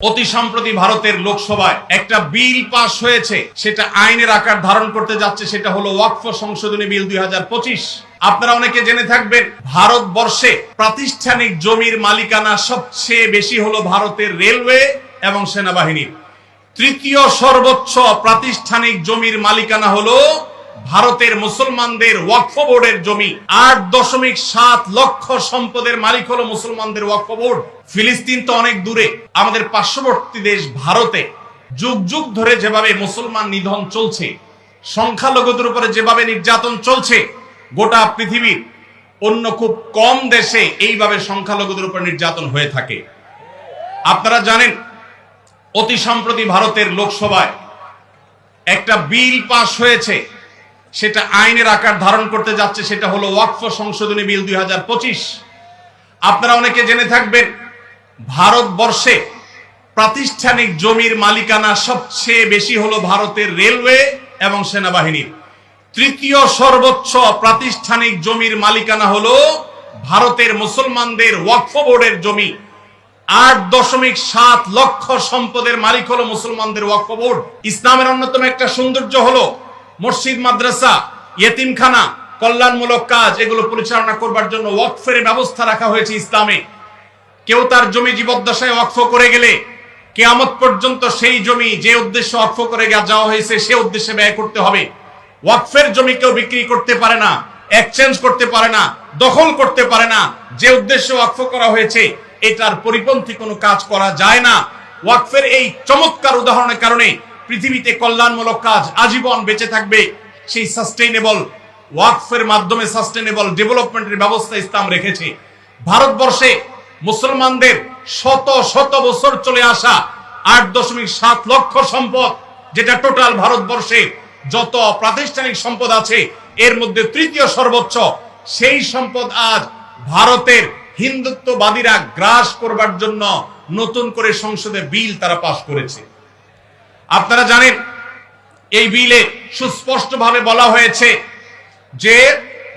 অতি সম্প্রতি ভারতের লোকসভায় একটা বিল পাশ হয়েছে, সেটা আইনের আকার ধারণ করতে যাচ্ছে, সেটা হলো ওয়াকফ সংশোধনী বিল দুই হাজার পঁচিশ। আপনারা অনেকে জেনে থাকবেন, ভারতবর্ষে প্রাতিষ্ঠানিক জমির মালিকানা সবচেয়ে বেশি হলো ভারতের রেলওয়ে এবং সেনাবাহিনীর। তৃতীয় সর্বোচ্চ প্রাতিষ্ঠানিক জমির মালিকানা হলো ভারতের মুসলমানদের ওয়াকফ বোর্ডের জমি। আট দশমিক সাত লক্ষ সম্পদের মালিক হলো মুসলমানদের ওয়াকফ বোর্ড। ফিলিস্তিন তো অনেক দূরে। আমাদের পার্শ্ববর্তী দেশ ভারতে। যুগ যুগ ধরে যেভাবে মুসলমান নিধন চলছে, সংখ্যালঘুদের উপরে যেভাবে নির্যাতন চলছে, গোটা পৃথিবীর অন্য খুব কম দেশে এইভাবে সংখ্যালঘুদের উপর নির্যাতন হয়ে থাকে। আপনারা জানেন, অতি সম্প্রতি ভারতের লোকসভায় একটা বিল পাশ হয়েছে। সেটা আইনের আকার ধারণ করতে যাচ্ছে, সেটা হলো ওয়াকফ সংশোধনী বিল দুই হাজার পঁচিশ। আপনারা অনেকে জেনে থাকবেন, ভারতবর্ষে প্রাতিষ্ঠানিক জমির মালিকানা সবচেয়ে বেশি হলো ভারতের রেলওয়ে এবং সেনাবাহিনীর। তৃতীয় সর্বোচ্চ প্রাতিষ্ঠানিক জমির মালিকানা হলো ভারতের মুসলমানদের ওয়াকফ বোর্ডের জমি। আট দশমিক সাত লক্ষ সম্পদের মালিক হলো মুসলমানদের ওয়াকফ বোর্ড। ইসলামের অন্যতম একটা সৌন্দর্য হলো মসজিদ, মাদ্রাসা, ইয়েতিমখানা, কল্যাণমূলক কাজ, এগুলো পরিচালনা করবার জন্য ওয়াকফের ব্যবস্থা রাখা হয়েছে ইসলামে। কেউ তার জমি জীবদ্দশায় ওয়াকফ করে গেলে কেয়ামত পর্যন্ত সেই জমি যে উদ্দেশ্যে ওয়াকফ করে যাওয়া হয়েছে, সে উদ্দেশ্যে ব্যয় করতে হবে। ওয়াকফের জমি কেউ বিক্রি করতে পারে না এক্সচেঞ্জ করতে পারে না, দখল করতে পারে না, যে উদ্দেশ্যে ওয়াকফ করা হয়েছে, এটার পরিপন্থী কোনো কাজ করা যায় না। ওয়াকফের এই চমৎকার উদাহরণের কারণে পৃথিবীতে কল্যাণমূলক কাজ আজীবন বেঁচে থাকবে সেই সাস্টেইনেবল ওয়াকফের মাধ্যমে সাস্টেনেবল ডেভেলপমেন্টের ব্যবস্থা ইসলাম রেখেছে। ভারতবর্ষে মুসলমানদের শত শত বছর চলে আসা আট দশমিক সাত লক্ষ সম্পদ, যেটা টোটাল ভারতবর্ষে যত প্রাতিষ্ঠানিক সম্পদ আছে, এর মধ্যে তৃতীয় সর্বোচ্চ, সেই সম্পদ আজ ভারতের হিন্দুত্ববাদীরা গ্রাস করবার জন্য নতুন করে সংসদে বিল তারা পাশ করেছে। আপনারা জানেন, এই বিলে সুস্পষ্টভাবে বলা হয়েছে যে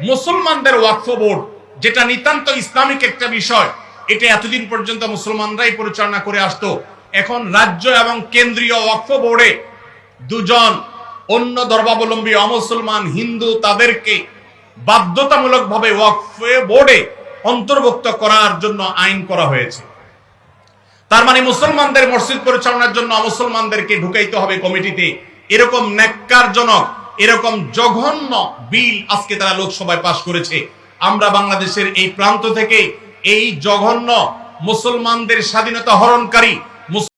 মুসলমানদের ওয়াকফ বোর্ড, যেটা নিতান্ত ইসলামিক একটা বিষয়, এটা এতদিন পর্যন্ত মুসলমানরাই পরিচালনা করে আসতো। এখন রাজ্য এবং কেন্দ্রীয় ওয়াকফ বোর্ডে দুজন অন্য ধর্মাবলম্বী অমুসলমান হিন্দু তাদেরকে বাধ্যতামূলকভাবে ওয়াকফে বোর্ডে অন্তর্ভুক্ত করার জন্য আইন করা হয়েছে। তার মানে মুসলমানদের মসজিদ পরিচালনার জন্য মুসলমানদেরকে ঢুকাইতে হবে কমিটিতে। এরকম ন্যাক্কারজনক, এরকম জঘন্য বিল আজকে তারা লোকসভায় পাশ করেছে। আমরা বাংলাদেশের এই প্রান্ত থেকে এই জঘন্য মুসলমানদের স্বাধীনতা হরণকারী